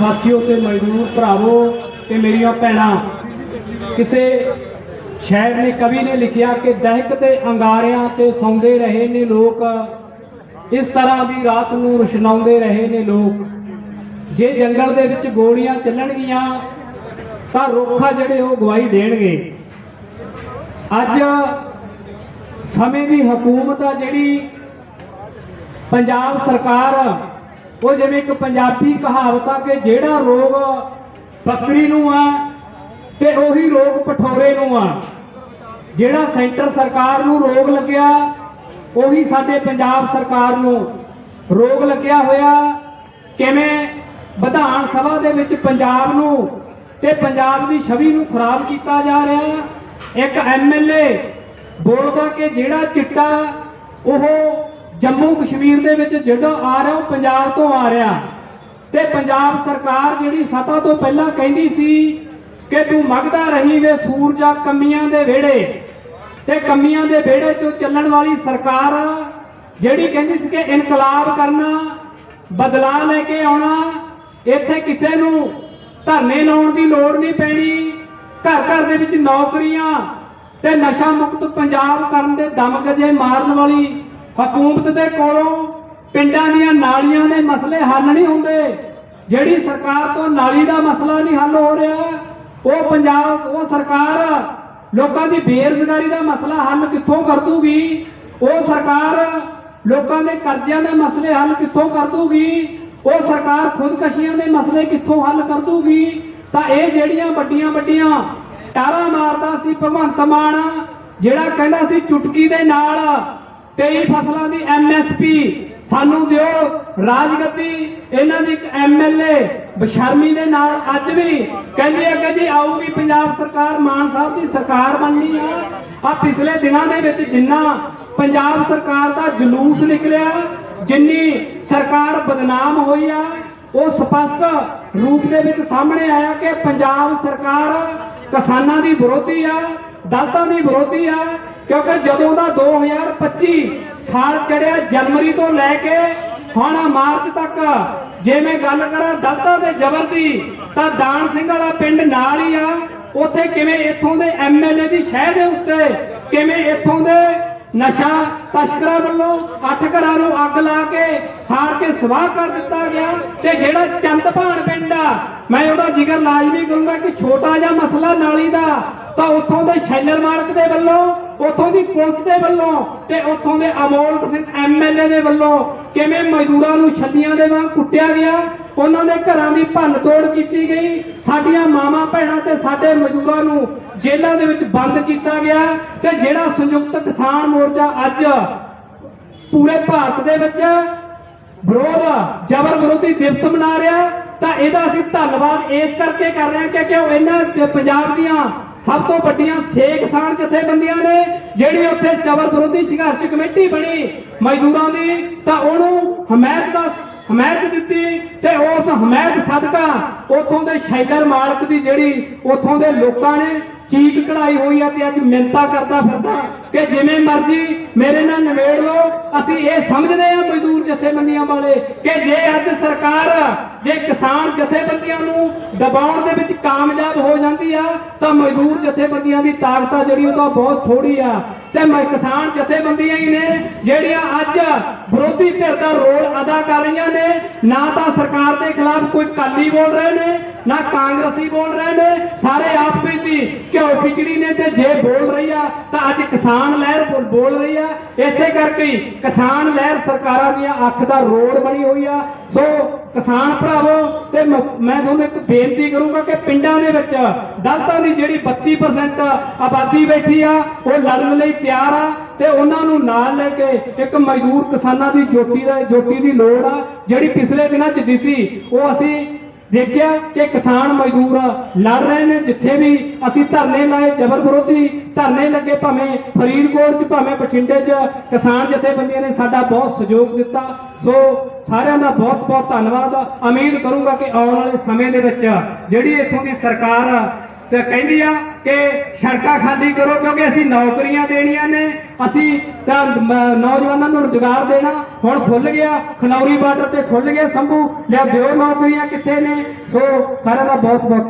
ਸਾਥੀਓ ਤੇ ਮਜ਼ਦੂਰ ਭਰਾਵੋ ਤੇ ਮੇਰੀਆਂ ਭੈਣਾਂ, ਕਿਸੇ ਸ਼ਾਇਰ ਨੇ ਕਵੀ ਨੇ ਲਿਖਿਆ ਕਿ ਦਹਿਕ ਤੇ ਅੰਗਾਰਿਆਂ ਤੇ ਸੌਂਦੇ ਰਹੇ ਨੇ ਲੋਕ, ਇਸ ਤਰ੍ਹਾਂ ਵੀ ਰਾਤ ਨੂੰ ਰੁਸ਼ਨਾਉਂਦੇ ਰਹੇ ਨੇ ਲੋਕ। ਜੇ ਜੰਗਲ ਦੇ ਵਿੱਚ ਗੋਲੀਆਂ ਚੱਲਣਗੀਆਂ, ਤਾਂ ਰੋਖਾ ਜਿਹੜੇ ਉਹ ਗਵਾਹੀ ਦੇਣਗੇ। ਅੱਜ ਸਮੇਂ ਦੀ ਹਕੂਮਤ ਆ ਜਿਹੜੀ ਪੰਜਾਬ ਸਰਕਾਰ ਉਹ ਜਿਵੇਂ ਇੱਕ ਪੰਜਾਬੀ ਕਹਾਵਤ ਆ ਕਿ ਜਿਹੜਾ ਰੋਗ ਬੱਕਰੀ ਨੂੰ ਆ ਤੇ ਉਹੀ ਰੋਗ ਪਠੋਰੇ ਨੂੰ ਆ। ਜਿਹੜਾ ਸੈਂਟਰ ਸਰਕਾਰ ਨੂੰ ਰੋਗ ਲੱਗਿਆ, ਉਹੀ ਸਾਡੇ ਪੰਜਾਬ ਸਰਕਾਰ ਨੂੰ ਰੋਗ ਲੱਗਿਆ ਹੋਇਆ। ਕਿਵੇਂ ਵਿਧਾਨ ਸਭਾ ਦੇ ਵਿੱਚ ਪੰਜਾਬ ਨੂੰ ਤੇ ਪੰਜਾਬ ਦੀ ਛਵੀ ਨੂੰ ਖਰਾਬ ਕੀਤਾ ਜਾ ਰਿਹਾ। ਇੱਕ ਐਮਐਲਏ ਬੋਲਦਾ ਕਿ ਜਿਹੜਾ ਚਿੱਟਾ ਉਹ ਜੰਮੂ ਕਸ਼ਮੀਰ ਦੇ ਵਿੱਚ ਜਿਹੜਾ ਆ ਰਿਹਾ, ਉਹ ਪੰਜਾਬ ਤੋਂ ਆ ਰਿਹਾ। ਤੇ ਪੰਜਾਬ ਸਰਕਾਰ ਜਿਹੜੀ ਸਤਾ ਤੋਂ ਪਹਿਲਾਂ ਕਹਿੰਦੀ ਸੀ ਕਿ ਤੂੰ ਮੰਗਦਾ ਰਹੀ ਵੇ ਸੂਰਜਾ ਕੰਮੀਆਂ ਦੇ ਵਿਹੜੇ। ਤੇ ਕੰਮੀਆਂ ਦੇ ਵਿਹੜੇ ਤੋਂ ਚੱਲਣ ਵਾਲੀ ਸਰਕਾਰ ਜਿਹੜੀ ਕਹਿੰਦੀ ਸੀ ਕਿ ਇਨਕਲਾਬ ਕਰਨਾ, ਬਦਲਾਅ ਲੈ ਕੇ ਆਉਣਾ, ਇੱਥੇ ਕਿਸੇ ਨੂੰ ਧਰਨੇ ਲਾਉਣ ਦੀ ਲੋੜ ਨਹੀਂ ਪੈਣੀ। ਘਰ ਘਰ ਦੇ ਵਿੱਚ ਨੌਕਰੀਆਂ ਤੇ ਨਸ਼ਾ ਮੁਕਤ ਪੰਜਾਬ ਕਰਨ ਦੇ ਦਮਕਜੇ ਮਾਰਨ ਵਾਲੀ ਹਕੂਮਤ ਦੇ ਕੋਲੋਂ ਪਿੰਡਾਂ ਦੀਆਂ ਨਾਲੀਆਂ ਦੇ ਮਸਲੇ ਹੱਲ ਨਹੀਂ ਹੁੰਦੇ। ਜਿਹੜੀ ਸਰਕਾਰ ਤੋਂ ਨਾਲੀ ਦਾ ਮਸਲਾ ਨਹੀਂ ਹੱਲ ਹੋ ਰਿਹਾ, ਉਹ ਪੰਜਾਬ, ਉਹ ਸਰਕਾਰ ਲੋਕਾਂ ਦੀ ਬੇਰੁਜ਼ਗਾਰੀ ਦਾ ਮਸਲਾ ਹੱਲ ਕਿੱਥੋਂ ਕਰ ਦੂਗੀ? ਉਹ ਸਰਕਾਰ ਲੋਕਾਂ ਦੇ ਕਰਜ਼ਿਆਂ ਦੇ ਮਸਲੇ ਹੱਲ ਕਿੱਥੋਂ ਕਰ ਦੂਗੀ? ਉਹ ਸਰਕਾਰ ਖੁਦਕਸ਼ੀਆਂ ਦੇ ਮਸਲੇ ਕਿੱਥੋਂ ਹੱਲ ਕਰ ਦੂਗੀ? ਤਾਂ ਇਹ ਜਿਹੜੀਆਂ ਵੱਡੀਆਂ ਵੱਡੀਆਂ ਟਾਰਾ ਮਾਰਦਾ ਸੀ ਭਗਵੰਤ ਮਾਨ, ਜਿਹੜਾ ਕਹਿੰਦਾ ਸੀ ਚੁਟਕੀ ਦੇ ਨਾਲ 23 ਫਸਲਾਂ ਦੀ ਐਮਐਸਪੀ ਸਾਨੂੰ ਦਿਓ। ਰਾਜਗੱਦੀ, ਇਹਨਾਂ ਦੀ ਇੱਕ ਐਮਐਲਏ ਬਸ਼ਰਮੀ ਦੇ ਨਾਲ ਅੱਜ ਵੀ ਕਹਿੰਦੀ ਹੈ ਕਿ ਜੀ ਆਊਗੀ ਪੰਜਾਬ ਸਰਕਾਰ, ਮਾਨ ਸਾਹਿਬ ਦੀ ਸਰਕਾਰ ਬਣਨੀ ਆ। ਆ ਪਿਛਲੇ ਦਿਨਾਂ ਦੇ ਵਿੱਚ ਜਿੰਨਾ ਪੰਜਾਬ ਸਰਕਾਰ ਦਾ ਜਲੂਸ ਨਿਕਲਿਆ, ਜਿੰਨੀ ਸਰਕਾਰ ਬਦਨਾਮ ਹੋਈ ਆ, ਉਹ ਸਪਸ਼ਟ ਰੂਪ ਦੇ ਵਿੱਚ ਸਾਹਮਣੇ ਆਇਆ ਕਿ ਪੰਜਾਬ ਸਰਕਾਰ ਕਿਸਾਨਾਂ ਦੀ ਵਿਰੋਧੀ ਆ। ਦਲਤਾਂ ਦੀ ਵਿਰੋਧੀ ਆ, ਕਿਉਂਕਿ ਜਦੋਂ ਦਾ 2025 ਸਾਲ ਚੜਿਆ ਜਨਵਰੀ ਤੋਂ ਲੈ ਕੇ ਹੁਣ ਮਾਰਚ ਤੱਕ, ਜੇ ਮੈਂ ਗੱਲ ਕਰਾਂ ਦਲਤਾਂ ਦੇ ਜ਼ਬਰ ਦੀ, ਤਾਂ ਦਾਨ ਸਿੰਘ ਵਾਲਾ ਪਿੰਡ ਨਾਲ ਹੀ ਆ। ਉੱਥੇ ਕਿਵੇਂ ਇੱਥੋਂ ਦੇ ਐਮਐਲਏ ਦੀ ਸ਼ਹਿ ਦੇ ਉੱਤੇ, ਕਿਵੇਂ ਇੱਥੋਂ ਦੇ ਨਸ਼ਾ ਤਸਕਰਾਂ ਵੱਲੋਂ ਅੱਠ ਘਰਾਂ ਨੂੰ ਅੱਗ ਲਾ ਕੇ ਸਾੜ ਕੇ ਸਵਾਹ ਕਰ ਦਿੱਤਾ ਗਿਆ ਤੇ ਜਿਹੜਾ ਚੰਦਪਾਣ ਪਿੰਡ ਆ, ਮੈਂ ਉਹਦਾ ਜ਼ਿਕਰ ਲਾਜ਼ਮੀ ਕਰੂੰਗਾ ਕਿ ਛੋਟਾ ਜਿਹਾ ਮਸਲਾ ਨਾਲੀ ਦਾ, ਤਾਂ ਉੱਥੋਂ ਦੇ ਸ਼ੈਲਰ ਮਾਲਕ ਦੇ ਵੱਲੋਂ, ਉੱਥੋਂ ਦੀ ਪੁਲਿਸ ਦੇ ਵੱਲੋਂ ਤੇ ਉੱਥੋਂ ਦੇ ਅਮੋਲਕ ਸਿੰਘ ਐਮਐਲਏ ਦੇ ਵੱਲੋਂ ਕਿਵੇਂ ਮਜ਼ਦੂਰਾਂ ਨੂੰ ਛੱਲੀਆਂ ਦੇ ਵਾਂਗ ਕੁੱਟਿਆ ਗਿਆ? ਉਹਨਾਂ ਦੇ ਘਰਾਂ ਦੀ ਭੰਨ ਤੋੜ ਕੀਤੀ ਗਈ। ਸਾਡੀਆਂ ਮਾਵਾਂ ਭੈਣਾਂ ਤੇ ਸਾਡੇ ਮਜ਼ਦੂਰਾਂ ਨੂੰ ਜੇਲ੍ਹਾਂ ਦੇ ਵਿੱਚ ਬੰਦ ਕੀਤਾ ਗਿਆ ਤੇ ਜਿਹੜਾ ਸੰਯੁਕਤ ਕਿਸਾਨ ਮੋਰਚਾ ਅੱਜ ਪੂਰੇ ਭਾਰਤ ਦੇ ਵਿੱਚ ਵਿਰੋਧ, ਜਬਰ ਵਿਰੋਧੀ ਦਿਵਸ ਮਨਾ ਰਿਹਾ ਤਾਂ ਇਹਦਾ ਅਸੀਂ ਧੰਨਵਾਦ ਇਸ ਕਰਕੇ ਕਰ ਰਹੇ ਹਾਂ ਕਿ ਕਿਉਂ ਇਹਨਾਂ ਪੰਜਾਬ ਦੀਆਂ ਸਭ ਤੋਂ ਵੱਡੀਆਂ ਛੇ ਕਿਸਾਨ ਜਥੇਬੰਦੀਆਂ ਨੇ, ਜਿਹੜੀ ਉੱਥੇ ਜਬਰ ਵਿਰੋਧੀ ਸੰਘਰਸ਼ ਕਮੇਟੀ ਬਣੀ ਮਜ਼ਦੂਰਾਂ ਦੀ, ਤਾਂ ਉਹਨੂੰ ਹਮਾਇਤ ਦਾ ਹਮਾਇਤ ਦਿੱਤੀ ਤੇ ਉਸ ਹਮਾਇਤ ਸਦਕਾ ਉਥੋਂ ਦੇ ਸ਼ੈਲਰ ਮਾਲਕ ਦੀ ਜਿਹੜੀ ਉਥੋਂ ਦੇ ਲੋਕਾਂ ਨੇ ਚੀਕ ਕਢਾਈ ਹੋਈ ਆ ਤੇ ਅੱਜ ਮਿੰਤਾ ਕਰਦਾ ਫਿਰਦਾ ਕਿ ਜਿਵੇਂ ਮਰਜ਼ੀ ਮੇਰੇ ਨਾਲ ਨਿਬੇੜ ਲਓ, ਅਸੀਂ ਇਹ ਸਮਝਦੇ ਆ ਮਜ਼ਦੂਰ ਜਥੇਬੰਦੀਆਂ ਵਾਲੇ ਕਿ ਜੇ ਅੱਜ ਸਰਕਾਰ, ਜੇ ਕਿਸਾਨ ਜਥੇਬੰਦੀਆਂ ਨੂੰ ਦਬਾਉਣ ਦੇ ਵਿੱਚ ਕਾਮਯਾਬ ਹੋ ਜਾਂਦੀ ਆ, ਤਾਂ ਮਜ਼ਦੂਰ ਜਥੇਬੰਦੀਆਂ ਦੀ ਤਾਕਤ ਜਿਹੜੀ ਉਹ ਤਾਂ ਬਹੁਤ ਥੋੜੀ ਆ। ਤੇ ਮੈਂ ਕਿਸਾਨ ਜਥੇਬੰਦੀਆਂ ਹੀ ਨੇ, ਜਿਹੜੀਆਂ ਅੱਜ ਵਿਰੋਧੀ ਧਿਰ ਦਾ ਰੋਲ ਅਦਾ ਕਰ ਰਹੀਆਂ ਨੇ, ਨਾ ਤਾਂ ਸਰਕਾਰ ਦੇ ਖਿਲਾਫ ਕੋਈ ਕਾਲੀ ਬੋਲ ਰਹੇ ਨੇ, ਨਾ ਕਾਂਗਰਸੀ ਬੋਲ ਰਹੇ ਨੇ, ਸਾਰੇ ਆਪ ਵਿੱਚ ਹੀ ਘਿਓ ਖਿਚੜੀ ਨੇ ਤੇ ਜੇ ਬੋਲ ਰਹੀ ਆ, ਤਾਂ ਅੱਜ ਕਿਸਾਨ ਲਹਿਰ ਬੋਲ- ਰਹੀ ਆ। ਇਸੇ ਕਰਕੇ ਹੀ ਕਿਸਾਨ ਲਹਿਰ ਸਰਕਾਰਾਂ ਦੀਆਂ ਅੱਖ ਦਾ ਰੋਡ ਬਣੀ ਹੋਈ ਆ। ਸੋ ਕਿਸਾਨ ਭਰਾਵੋ, ਤੇ ਮੈਂ ਤੁਹਾਨੂੰ ਇੱਕ ਬੇਨਤੀ ਕਰੂੰਗਾ ਕਿ ਪਿੰਡਾਂ ਦੇ ਵਿੱਚ ਦਲਤਾਂ ਦੀ ਜਿਹੜੀ 32% ਆਬਾਦੀ ਬੈਠੀ ਆ, ਉਹ ਲੜਨ ਲਈ ਤਿਆਰ ਆ ਤੇ ਉਹਨਾਂ ਨੂੰ ਨਾਲ ਲੈ ਕੇ ਇੱਕ ਮਜ਼ਦੂਰ ਕਿਸਾਨਾਂ ਦੀ ਜੋਟੀ ਦਾ ਜੋਟੀ ਦੀ ਲੋੜ ਆ। ਜਿਹੜੀ ਪਿਛਲੇ ਦਿਨਾਂ 'ਚ ਦਿਸੀ, ਉਹ ਅਸੀਂ ਦੇਖਿਆ ਕਿ ਕਿਸਾਨ ਮਜ਼ਦੂਰ ਲੜ ਰਹੇ ਨੇ। ਜਿੱਥੇ ਵੀ ਅਸੀਂ ਧਰਨੇ ਲਾਏ ਜ਼ਬਰ ਵਿਰੋਧੀ ਧਰਨੇ ਲੱਗੇ ਭਾਵੇਂ ਫਰੀਦਕੋਟ 'ਚ, ਭਾਵੇਂ ਬਠਿੰਡੇ 'ਚ, ਕਿਸਾਨ ਜਥੇਬੰਦੀਆਂ ਨੇ ਸਾਡਾ ਬਹੁਤ ਸਹਿਯੋਗ ਦਿੱਤਾ। ਸੋ ਸਾਰਿਆਂ ਦਾ ਬਹੁਤ ਬਹੁਤ ਧੰਨਵਾਦ। ਉਮੀਦ ਕਰੂੰਗਾ ਕਿ ਆਉਣ ਵਾਲੇ ਸਮੇਂ ਦੇ ਵਿੱਚ ਜਿਹੜੀ ਇੱਥੋਂ ਦੀ ਸਰਕਾਰ ਆ, ਤੇ ਕਹਿੰਦੀ ਆ ਕਿ ਸੜਕਾਂ ਖਾਲੀ ਕਰੋ, ਕਿਉਂਕਿ ਅਸੀਂ ਨੌਕਰੀਆਂ ਦੇਣੀਆਂ ਨੇ। ਅਸੀਂ ਤਾਂ ਨੌਜਵਾਨਾਂ ਨੂੰ ਰੁਜ਼ਗਾਰ ਦੇਣਾ ਹੁਣ ਖੁੱਲ ਗਿਆ। ਖਨੌਰੀ ਬਾਰਡਰ ਤੇ ਖੁੱਲ ਗਿਆ ਸੰਭੂ। ਲਿਆ ਦਿਓ ਨੌਕਰੀਆਂ ਕਿੱਥੇ ਨੇ। ਸੋ ਸਾਰਿਆਂ ਦਾ ਬਹੁਤ ਬਹੁਤ